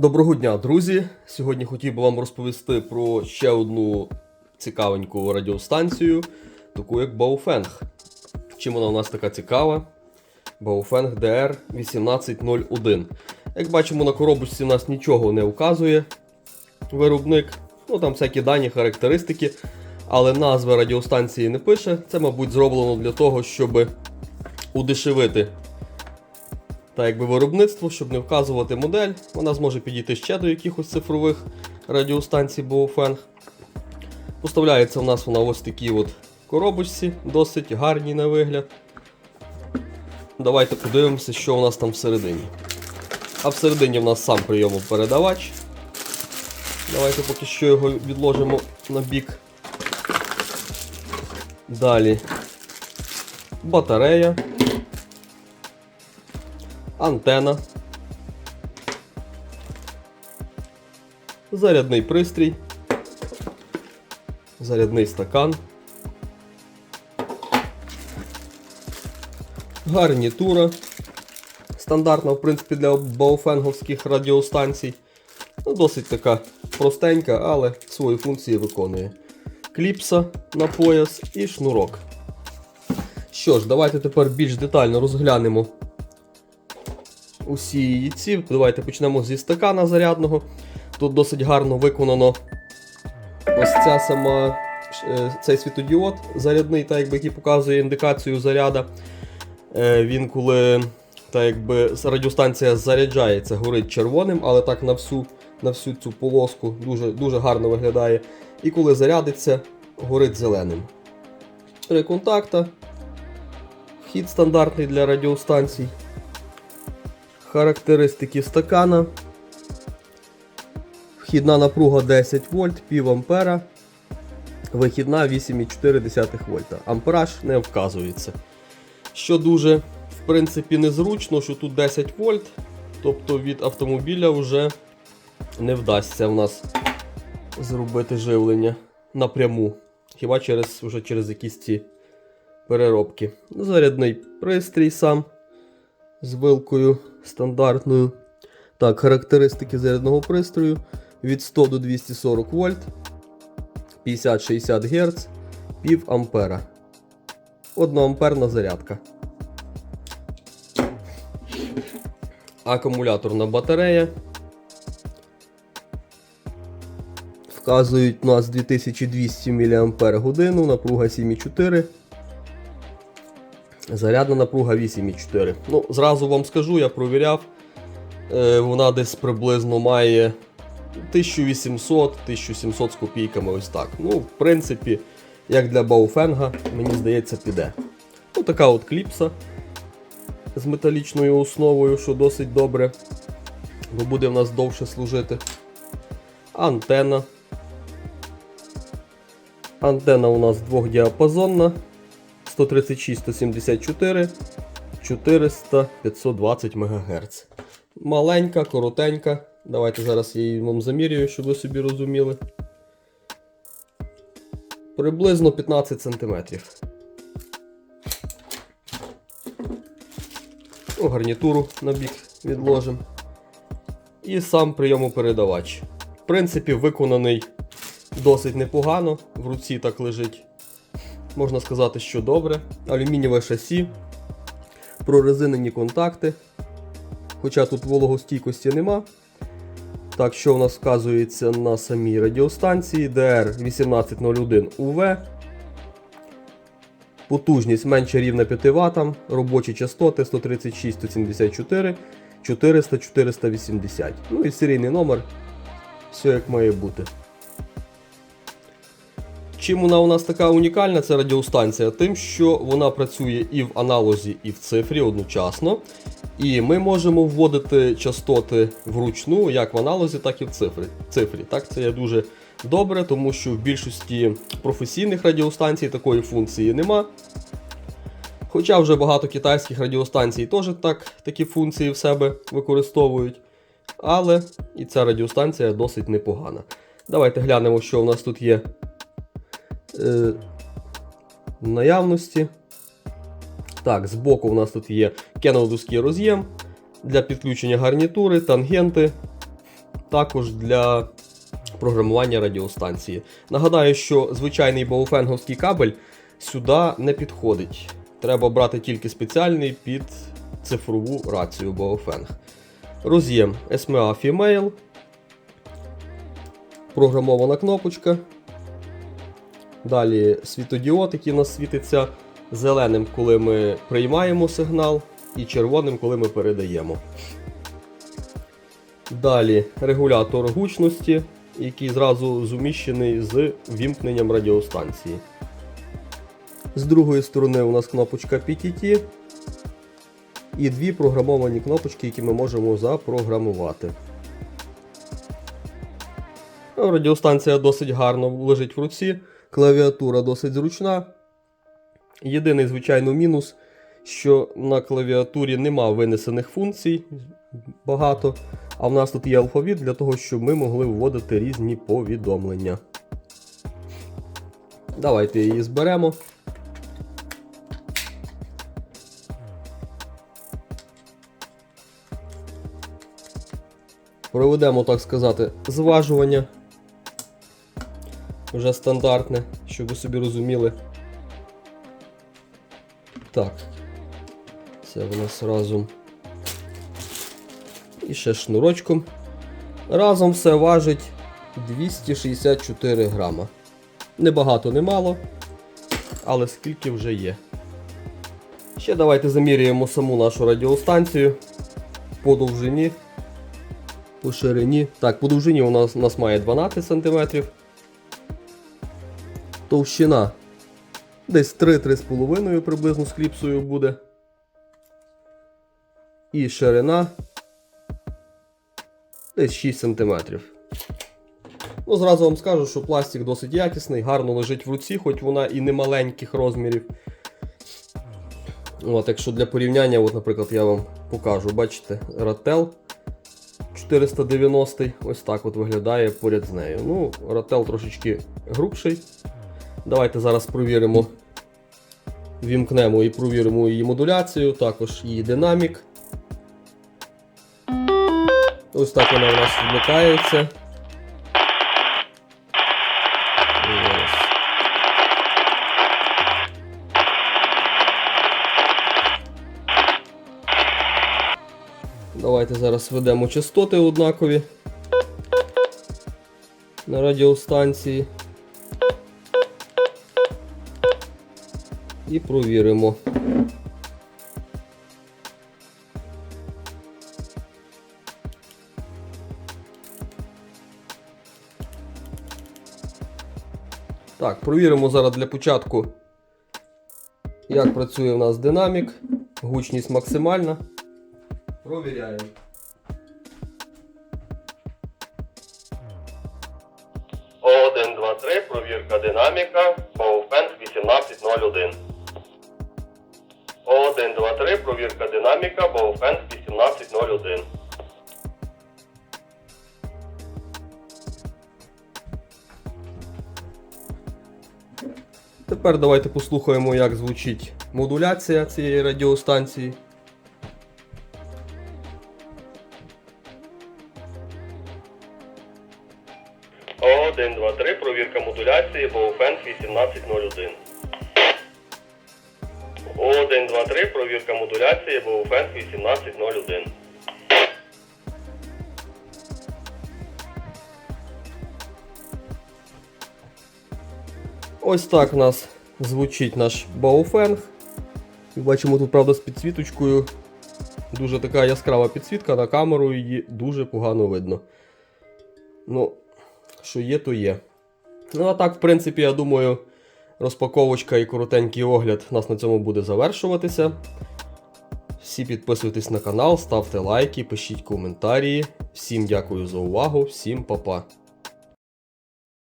Доброго дня, друзі! Сьогодні хотів би вам розповісти про ще одну цікавеньку радіостанцію, таку як Baofeng. Чим вона у нас така цікава? Baofeng DR 1801. Як бачимо, на коробочці у нас нічого не вказує виробник. Ну там всякі дані, характеристики, але назви радіостанції не пише. Це, мабуть, зроблено для того, щоб удешевити та якби виробництво, щоб не вказувати модель. Вона зможе підійти ще до якихось цифрових радіостанцій Baofeng. Поставляється у нас вона ось такій от коробочці, досить гарній на вигляд. Давайте подивимося, що у нас там всередині. А всередині в нас сам прийомопередавач. Давайте поки що його відложимо на бік. Далі батарея антена, зарядний пристрій, зарядний стакан, гарнітура. Стандартна, в принципі, для бауфенговських радіостанцій. Ну, Досить така простенька, але свої функції виконує. Кліпса на пояс і шнурок. Що ж, давайте тепер більш детально розглянемо усі її. Давайте почнемо зі стакана зарядного. Тут досить гарно виконано ось ця сама, е, цей світодіод зарядний, так якби, який показує індикацію заряда. Е, Він коли так якби радіостанція заряджається, горить червоним, але так на всю, на всю цю полоску дуже, дуже гарно виглядає. І коли зарядиться, горить зеленим. Три контакта. Вхід стандартний для радіостанцій. Характеристики стакана. Вхідна напруга 10 вольт, пів ампера. Вихідна 8,4 вольта. Ампераж не вказується. Що дуже, в принципі, незручно, що тут 10 вольт, тобто від автомобіля вже не вдасться в нас зробити живлення напряму. Хіба через, вже через якісь ці переробки. Зарядний пристрій сам з вилкою стандартною. Так, характеристики зарядного пристрою від 100 до 240 вольт, 50-60 Гц, пів ампера. Одноамперна зарядка. Акумуляторна батарея. Вказують у нас 2200 мАч, напруга 7,4. Зарядна напруга 8,4. Ну, зразу вам скажу, я провіряв. Е, вона десь приблизно має 1800-1700 з копійками ось так. Ну, в принципі, як для Бауфенга, мені здається, піде. Ну, така от кліпса з металічною основою, що досить добре, бо буде в нас довше служити. Антена. Антена у нас двохдіапазонна. 136, 174, 400, 520 МГц. Маленька, коротенька. Давайте зараз я її вам замірюю, щоб ви собі розуміли. Приблизно 15 см. Ну, гарнітуру на бік відложимо. І сам прийомопередавач. В принципі, виконаний досить непогано, в руці так лежить можна сказати, що добре. Алюмінієве шасі, прорезинені контакти. Хоча тут вологостійкості нема. Так, що в нас вказується на самій радіостанції DR1801 UV. Потужність менше рівна 5 Вт, робочі частоти 136 174 400 480. Ну і серійний номер. Все як має бути. Чим вона у нас така унікальна, ця радіостанція? Тим, що вона працює і в аналозі, і в цифрі одночасно. І ми можемо вводити частоти вручну, як в аналозі, так і в цифрі. цифрі. Так, Це є дуже добре, тому що в більшості професійних радіостанцій такої функції нема. Хоча вже багато китайських радіостанцій теж так, такі функції в себе використовують. Але і ця радіостанція досить непогана. Давайте глянемо, що у нас тут є е, наявності. Так, збоку у нас тут є кенолдовський роз'єм для підключення гарнітури, тангенти. також для програмування радіостанції. Нагадаю, що звичайний бауфенговський кабель сюди не підходить. Треба брати тільки спеціальний під цифрову рацію Baofeng. Роз'єм SMA Female. Програмована кнопочка. Далі світодіод, який у нас світиться зеленим, коли ми приймаємо сигнал, і червоним, коли ми передаємо. Далі регулятор гучності, який зразу зуміщений з вімкненням радіостанції. З другої сторони у нас кнопочка PTT і дві програмовані кнопочки, які ми можемо запрограмувати. Радіостанція досить гарно лежить в руці, клавіатура досить зручна. Єдиний, звичайно, мінус, що на клавіатурі нема винесених функцій багато, а в нас тут є алфавіт для того, щоб ми могли вводити різні повідомлення. Давайте її зберемо. Проведемо, так сказати, зважування. Вже стандартне, щоб ви собі розуміли. Так. Це в нас разом. І ще шнурочком. Разом все важить 264 грама. Небагато, не мало, але скільки вже є. Ще давайте заміряємо саму нашу радіостанцію по довжині, по ширині. Так, по довжині у нас, у нас має 12 см. Товщина десь 3-3,5 приблизно з кліпсою буде. І ширина десь 6 см. Ну, зразу вам скажу, що пластик досить якісний, гарно лежить в руці, хоч вона і не маленьких розмірів. От, Якщо для порівняння, от, наприклад, я вам покажу, бачите, Ratel 490 ось так от виглядає поряд з нею. Ну, Ratel трошечки грубший. Давайте зараз провіримо, вімкнемо і провіримо її модуляцію, також її динамік. Ось так вона у нас вмикається. Давайте зараз введемо частоти однакові на радіостанції. І провіримо. Так, провіримо зараз для початку, як працює в нас динамік, гучність максимальна. Провіряємо. Один, два, три, провірка динаміка, Baofeng 1801. Один, два, три, провірка динаміка, Baofeng 1801. Тепер давайте послухаємо, як звучить модуляція цієї радіостанції. Один, два, три, провірка модуляції, Baofeng 1801. Провірка модуляції, Baofeng 1801. Ось так у нас звучить наш Baofeng. Бачимо тут, правда, з підсвіточкою. Дуже така яскрава підсвітка на камеру, її дуже погано видно. Ну, що є, то є. Ну, а так, в принципі, я думаю, розпаковочка і коротенький огляд у нас на цьому буде завершуватися. Всі підписуйтесь на канал, ставте лайки, пишіть коментарі. Всім дякую за увагу, всім па-па.